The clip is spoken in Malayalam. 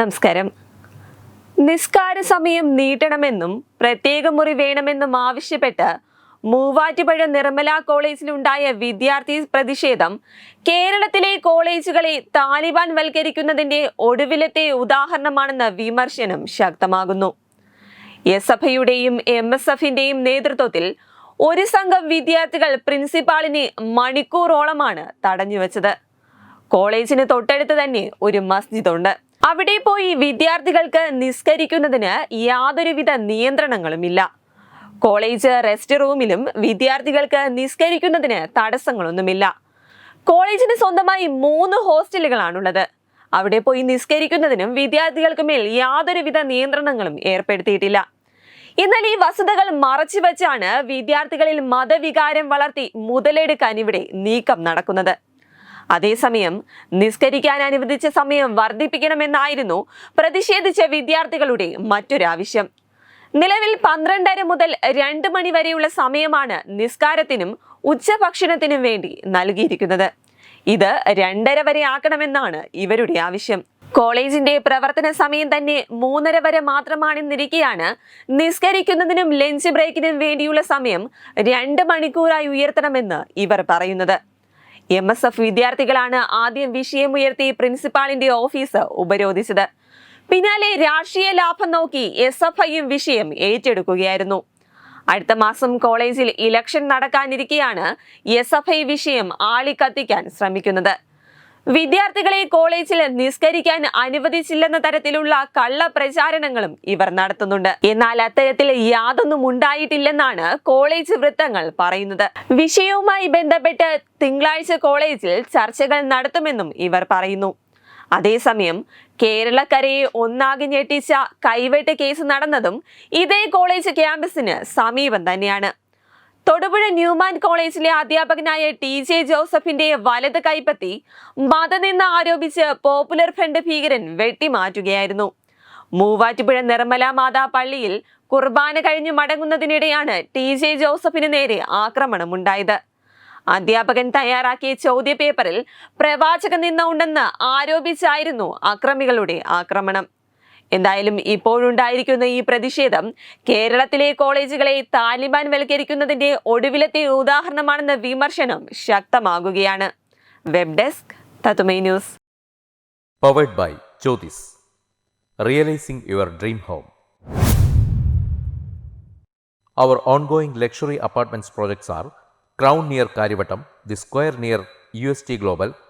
നമസ്കാരം. നിസ്കാര സമയം നീട്ടണമെന്നും പ്രത്യേക മുറി വേണമെന്നും ആവശ്യപ്പെട്ട് മൂവാറ്റുപുഴ നിർമ്മല കോളേജിലുണ്ടായ വിദ്യാർത്ഥി പ്രതിഷേധം കേരളത്തിലെ കോളേജുകളെ താലിബാൻ വൽക്കരിക്കുന്നതിന്റെ ഒടുവിലത്തെ ഉദാഹരണമാണെന്ന വിമർശനം ശക്തമാകുന്നു. എസ് എഫയുടെയും എം എസ് എഫിന്റെയും നേതൃത്വത്തിൽ ഒരു സംഘം വിദ്യാർത്ഥികൾ പ്രിൻസിപ്പാളിനെ മണിക്കൂറോളമാണ് തടഞ്ഞുവെച്ചത്. കോളേജിന് തൊട്ടടുത്ത് തന്നെ ഒരു മസ്ജിദ് ഉണ്ട് അവിടെ പോയി വിദ്യാർത്ഥികൾക്ക് നിസ്കരിക്കുന്നതിന് യാതൊരുവിധ നിയന്ത്രണങ്ങളുമില്ല. കോളേജ് റെസ്റ്റ് റൂമിലും വിദ്യാർത്ഥികൾക്ക് നിസ്കരിക്കുന്നതിന് തടസ്സങ്ങളൊന്നുമില്ല. കോളേജിന് സ്വന്തമായി മൂന്ന് ഹോസ്റ്റലുകളാണുള്ളത്. അവിടെ പോയി നിസ്കരിക്കുന്നതിനും വിദ്യാർത്ഥികൾക്ക് മേൽ യാതൊരുവിധ നിയന്ത്രണങ്ങളും ഏർപ്പെടുത്തിയിട്ടില്ല. എന്നാൽ ഈ വസ്തുതകൾ മറച്ചുവെച്ചാണ് വിദ്യാർത്ഥികളിൽ മതവികാരം വളർത്തി മുതലെടുക്കാൻ ഇവിടെ നീക്കം നടക്കുന്നത്. അതേസമയം നിസ്കരിക്കാൻ അനുവദിച്ച സമയം വർദ്ധിപ്പിക്കണമെന്നായിരുന്നു പ്രതിഷേധിച്ച വിദ്യാർത്ഥികളുടെ മറ്റൊരാവശ്യം. നിലവിൽ പന്ത്രണ്ടര മുതൽ രണ്ട് മണി വരെയുള്ള സമയമാണ് നിസ്കാരത്തിനും ഉച്ചഭക്ഷണത്തിനും വേണ്ടി നൽകിയിരിക്കുന്നത്. ഇത് രണ്ടര വരെ ആക്കണമെന്നാണ് ഇവരുടെ ആവശ്യം. കോളേജിന്റെ പ്രവർത്തന സമയം തന്നെ മൂന്നര വരെ മാത്രമാണെന്നിരിക്കെയാണ് നിസ്കരിക്കുന്നതിനും ലഞ്ച് ബ്രേക്കിനും വേണ്ടിയുള്ള സമയം രണ്ട് മണിക്കൂറായി ഉയർത്തണമെന്ന് ഇവർ പറയുന്നത്. എം എസ് എഫ് വിദ്യാർത്ഥികളാണ് ആദ്യം വിഷയമുയർത്തി പ്രിൻസിപ്പാളിന്റെ ഓഫീസ് ഉപരോധിച്ചത്. പിന്നാലെ രാഷ്ട്രീയ ലാഭം നോക്കി എസ് എഫ് ഐയും വിഷയം ഏറ്റെടുക്കുകയായിരുന്നു. അടുത്ത മാസം കോളേജിൽ ഇലക്ഷൻ നടക്കാനിരിക്കെയാണ് എസ് എഫ് ഐ വിഷയം ആളിക്കത്തിക്കാൻ ശ്രമിക്കുന്നത്. വിദ്യാർത്ഥികളെ കോളേജിൽ നിസ്കരിക്കാൻ അനുവദിച്ചില്ലെന്ന തരത്തിലുള്ള കള്ള പ്രചാരണങ്ങളും ഇവർ നടത്തുന്നുണ്ട്. എന്നാൽ അത്തരത്തിൽ യാതൊന്നും ഉണ്ടായിട്ടില്ലെന്നാണ് കോളേജ് വൃത്തങ്ങൾ പറയുന്നത്. വിഷയവുമായി ബന്ധപ്പെട്ട് തിങ്കളാഴ്ച കോളേജിൽ ചർച്ചകൾ നടത്തുമെന്നും ഇവർ പറയുന്നു. അതേസമയം കേരളക്കരയെ ഒന്നാകെ ഞെട്ടിച്ച കൈവെട്ട് കേസ് നടന്നതും ഇതേ കോളേജ് ക്യാമ്പസിന് സമീപം തന്നെയാണ്. തൊടുപുഴ ന്യൂമാൻ കോളേജിലെ അധ്യാപകനായ ടി ജെ ജോസഫിന്റെ വലത് കൈപ്പത്തി മതനിന്ന് ആരോപിച്ച് പോപ്പുലർ ഫ്രണ്ട് ഭീകരൻ വെട്ടിമാറ്റുകയായിരുന്നു. മൂവാറ്റുപുഴ നിർമ്മല മാതാ പള്ളിയിൽ കുർബാന കഴിഞ്ഞ് മടങ്ങുന്നതിനിടെയാണ് ടി ജെ ജോസഫിന് നേരെ ആക്രമണമുണ്ടായത്. അധ്യാപകൻ തയ്യാറാക്കിയ ചോദ്യപേപ്പറിൽ പ്രവാചക നിന്ന ഉണ്ടെന്ന് ആരോപിച്ചായിരുന്നു അക്രമികളുടെ ആക്രമണം. എന്തായാലും ഇപ്പോഴുണ്ടായിരിക്കുന്ന ഈ പ്രതിഷേധം കേരളത്തിലെ കോളേജുകളെ താലിബാൻ വൽക്കരിക്കുന്നതിന്റെ ഒടുവിലത്തെ ഉദാഹരണമാണെന്ന വിമർശനം ശക്തമാകുകയാണ്. Web desk news powered by Jyothis realising your dream home our ongoing luxury apartments projects are crown near Karyavattam the square near U S T Crown